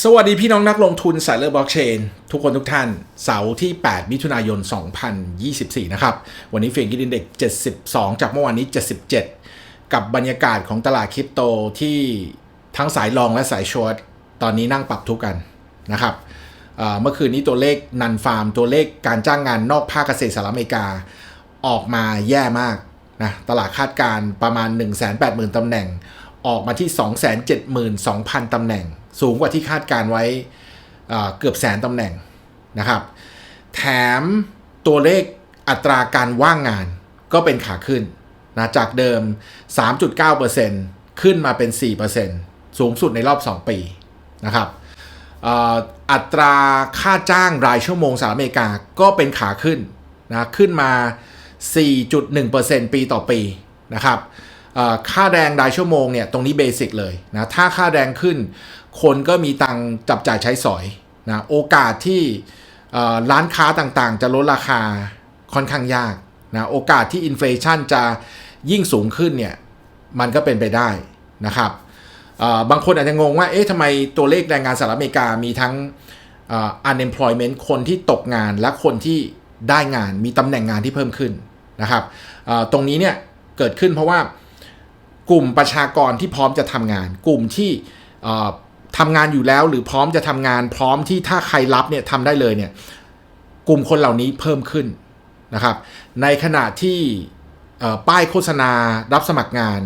สวัสดีพี่น้องนักลงทุนสายเลือกบล็อกเชนทุกคนทุกท่าน เสาร์ที่ 8 มิถุนายน 2024 นะครับ วันนี้เฟงกินอินเด็ก 72 จากเมื่อวานนี้ 77 กับบรรยากาศของตลาดคริปโตที่ทั้งสายลองและสายชอตตอนนี้นั่งปรับทุกกันนะครับเมื่อคืนนี้ตัวเลขนันฟาร์ม ตัวเลขการจ้างงานนอกภาคเกษตรสหรัฐอเมริกา ออกมาแย่มากนะตลาดคาดการประมาณ 180,000ตำแหน่ง ออกมาที่ 272,000ตำแหน่ง สูงกว่าที่คาดการไว้เกือบแสนตำแหน่งนะครับ แถมตัวเลขอัตราการว่างงานก็เป็นขาขึ้นนะจากเดิม 3.9%ขึ้นมาเป็น 4%สูงสุดในรอบ 2 ปีนะครับอัตราค่าจ้างรายชั่วโมงสหรัฐอเมริกาก็เป็นขาขึ้นนะขึ้นมา 4.1%ปีต่อปีนะครับค่าแรงรายชั่วโมงเนี่ยตรงนี้เบสิกเลยนะถ้าค่าแรงขึ้น คนก็มีตังจับจ่ายใช้สอยนะโอกาสที่ร้านค้าต่างๆ จะลดราคาค่อนข้างยากนะโอกาสที่อินฟลชันจะยิ่งสูงขึ้นเนี่ยมันก็เป็นไปได้นะครับบางคนอาจจะงงว่าเอ๊ะทำไมตัวเลขแรงงานสหรัฐอเมริกามีทั้งอ่อ unemployment คนที่ตกงานและคนที่ได้งานมีตำแหน่งงานที่เพิ่มขึ้นนะครับตรงนี้เนี่ยเกิดขึ้นเพราะว่ากลุ่มประชากรที่พร้อมจะทำงาน กลุ่มที่ ทำงานอยู่แล้วหรือพร้อมจะทำงานพร้อมที่ถ้าใครรับเนี่ยทำได้เลยเนี่ยกลุ่มคนเหล่านี้เพิ่มขึ้นนะครับ ในขณะที่ป้ายโฆษณารับสมัครงาน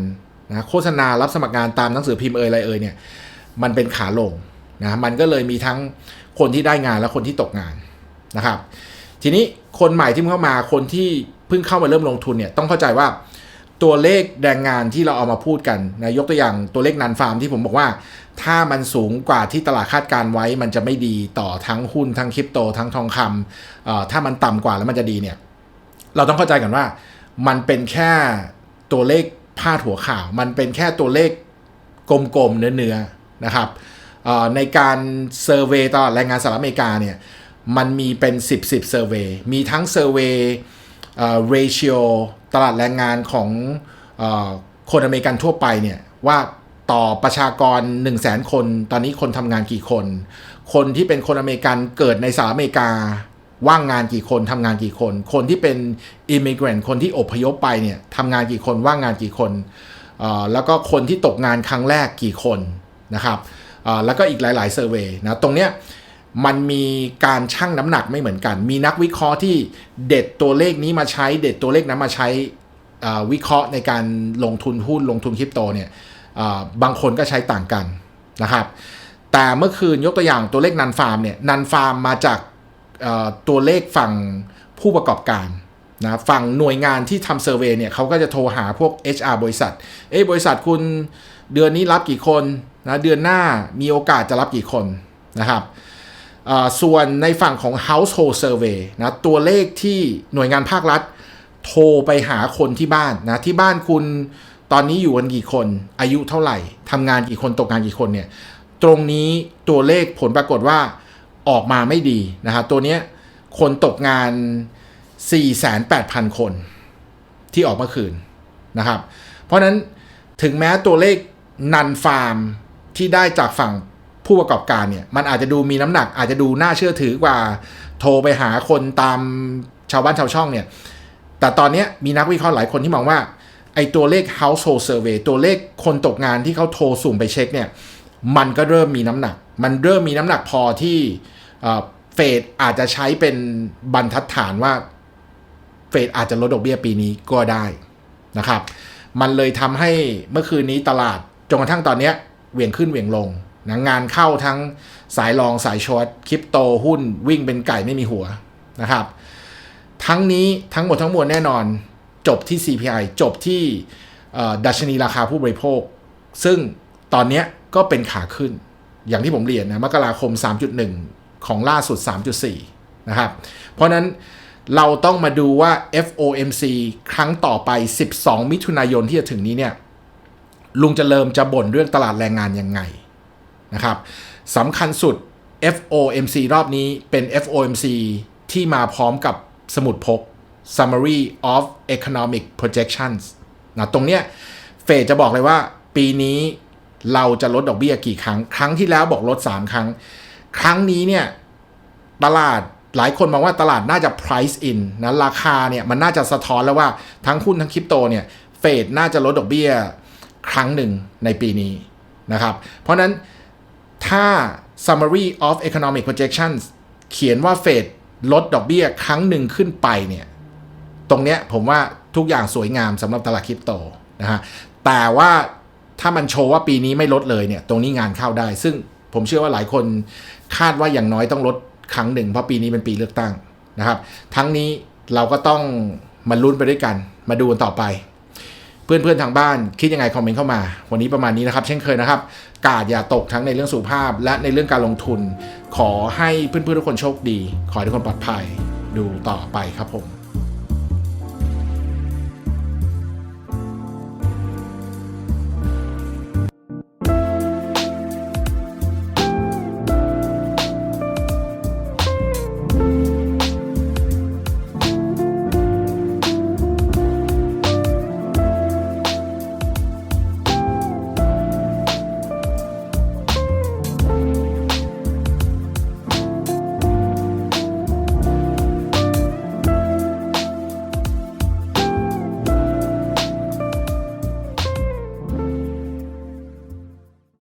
นะโฆษณารับสมัครงานตามหนังสือพิมพ์เอ่ยอะไรเอ่ยเนี่ยมันเป็นขาลงนะมันก็เลยมีทั้งคนที่ได้งานและคนที่ตกงานนะครับ ทีนี้คนใหม่ที่เข้ามาคนที่เพิ่งเข้ามาเริ่มลงทุนเนี่ยต้องเข้าใจว่า ตัวเลขแรงงานที่เราเอามาพูดกันนะยกตัวอย่างตัวเลขนันฟาร์มที่ผมบอกว่า ถ้ามันสูงกว่าที่ตลาดคาดการไว้ มันจะไม่ดีต่อทั้งหุ้นทั้งคริปโต ทั้งทองคำถ้ามันต่ำกว่าแล้วมันจะดีเนี่ยเราต้องเข้าใจกันว่า มันเป็นแค่ตัวเลขพาดหัวข่าว มันเป็นแค่ตัวเลขกลมๆเนื้อๆนะครับในการเซอร์เวยตลาดแรงงานสหรัฐอเมริกาเนี่ยมันมีเป็น 10 10เซอร์เวยมีทั้งเซอร์เวย เอ่อ ratio ตลาดแรงงานของอคนอเมริกันทั่วไปเนี่ยว่าต่อประชากร 1 0 0 0 0แสนคน ตอนนี้คนทำงานกี่คน คนที่เป็นคนอเมริกันเกิดในสหรัฐอเมริกา ว่างงานกี่คนทำงานกี่คน คนที่เป็น immigrant คนที่อพยพไปเนี่ยทำงานกี่คนว่างงานกี่คนอ่อแล้วก็คนที่ตกงานครั้งแรกกี่คนนะครับอ่อแล้วก็อีกหลาย ๆ เซอร์เวยนะตรงเนี้ย มันมีการชั่งน้ำหนักไม่เหมือนกัน มีนักวิเคราะห์ที่เด็ดตัวเลขนี้มาใช้ เด็ดตัวเลขนั้นมาใช้วิเคราะห์ในการลงทุนหุ้นลงทุนคริปโตเนี่ยบางคนก็ใช้ต่างกันนะครับ แต่เมื่อคืนยกตัวอย่างตัวเลขนันฟาร์มเนี่ยนันฟาร์มมาจากตัวเลขฝั่งผู้ประกอบการนะฝั่งหน่วยงานที่ทำเซอร์เวยเนี่ยเขาก็จะโทรหาพวก HR บริษัทเอ้ยบริษัทคุณเดือนนี้รับกี่คนนะเดือนหน้ามีโอกาสจะรับกี่คนนะครับ ส่วนในฝั่งของ household survey นะตัวเลขที่หน่วยงานภาครัฐ โทรไปหาคนที่บ้านนะที่บ้านคุณตอนนี้อยู่กันกี่คน อายุเท่าไหร่ทำงานกี่คนตกงานกี่คนเนี่ยตรงนี้ตัวเลขผลปรากฏว่าออกมาไม่ดีนะครับตัวเนี้ยคนตกงาน 48,000 คนที่ออกเมื่อคืนนะครับ เพราะนั้นถึงแม้ตัวเลขนันฟาร์มที่ได้จากฝั่ง ผู้ประกอบการเนี่ยมันอาจจะดูมีน้ำหนัก อาจจะดูน่าเชื่อถือกว่า โทรไปหาคนตามชาวบ้านชาวช่องเนี่ยแต่ตอนนี้มีนักวิเคราะห์หลายคนที่มองว่าไอ้ตัวเลข household survey ตัวเลขคนตกงานที่เขาโทรสุ่มไปเช็คเนี่ยมันก็เริ่มมีน้ำหนัก มันเริ่มมีน้ำหนักพอที่เฟดอาจจะใช้เป็นบรรทัดฐานว่าเฟดอาจจะลดดอกเบี้ยปีนี้ก็ได้นะครับ มันเลยทำให้เมื่อคืนนี้ตลาดจนกระทั่งตอนนี้เหวี่ยงขึ้นเหวี่ยงลง นะงานเข้าทั้งสายรองสายช็อตคริปโตหุ้นวิ่งเป็นไก่ไม่มีหัวนะครับ ทั้งนี้ทั้งหมดทั้งมวลแน่นอนจบที่ CPI จบที่ดัชนีราคาผู้บริโภค ซึ่งตอนนี้ก็เป็นขาขึ้น อย่างที่ผมเรียนนะมกราคม 3.1 ของล่าสุด 3.4 นะครับ เพราะฉะนั้นเราต้องมาดูว่า FOMC ครั้งต่อไป 12 มิถุนายนที่จะถึงนี้เนี่ยลุงจะเริ่มจะบ่นเรื่องตลาดแรงงานยังไง นะครับสำคัญสุด FOMC รอบนี้เป็น FOMC ที่มาพร้อมกับสมุดพก Summary of Economic Projections นะตรงเนี้ยเฟดจะบอกเลยว่าปีนี้เราจะลดดอกเบี้ยกี่ครั้ง ครั้งที่แล้วบอกลด 3 ครั้ง ครั้งนี้เนี่ยตลาดหลายคนมองว่าตลาดน่าจะ price in นะราคาเนี่ยมันน่าจะสะท้อนแล้วว่าทั้งหุ้นทั้งคริปโตเนี่ยเฟดน่าจะลดดอกเบี้ยครั้งหนึ่งในปีนี้นะครับ เพราะฉะนั้น ถ้า summary of economic projections เขียนว่าเฟดลดดอกเบี้ยครั้งหนึ่งขึ้นไปเนี่ย ตรงเนี้ยผมว่าทุกอย่างสวยงามสำหรับตลาดคริปโตนะฮะ แต่ว่าถ้ามันโชว์ว่าปีนี้ไม่ลดเลยเนี่ย ตรงนี้งานเข้าได้ ซึ่งผมเชื่อว่าหลายคนคาดว่าอย่างน้อยต้องลดครั้งหนึ่งเพราะปีนี้เป็นปีเลือกตั้งนะครับ ทั้งนี้เราก็ต้องมาลุ้นไปด้วยกัน มาดูกันต่อไป เพื่อนๆทางบ้านคิดยังไงคอมเมนต์เข้ามา วันนี้ประมาณนี้นะครับ เช่นเคยนะครับ กาดอย่าตกทั้งในเรื่องสุขภาพ และในเรื่องการลงทุน ขอให้เพื่อนๆทุกคนโชคดี ขอให้ทุกคนปลอดภัยดูต่อไปครับผม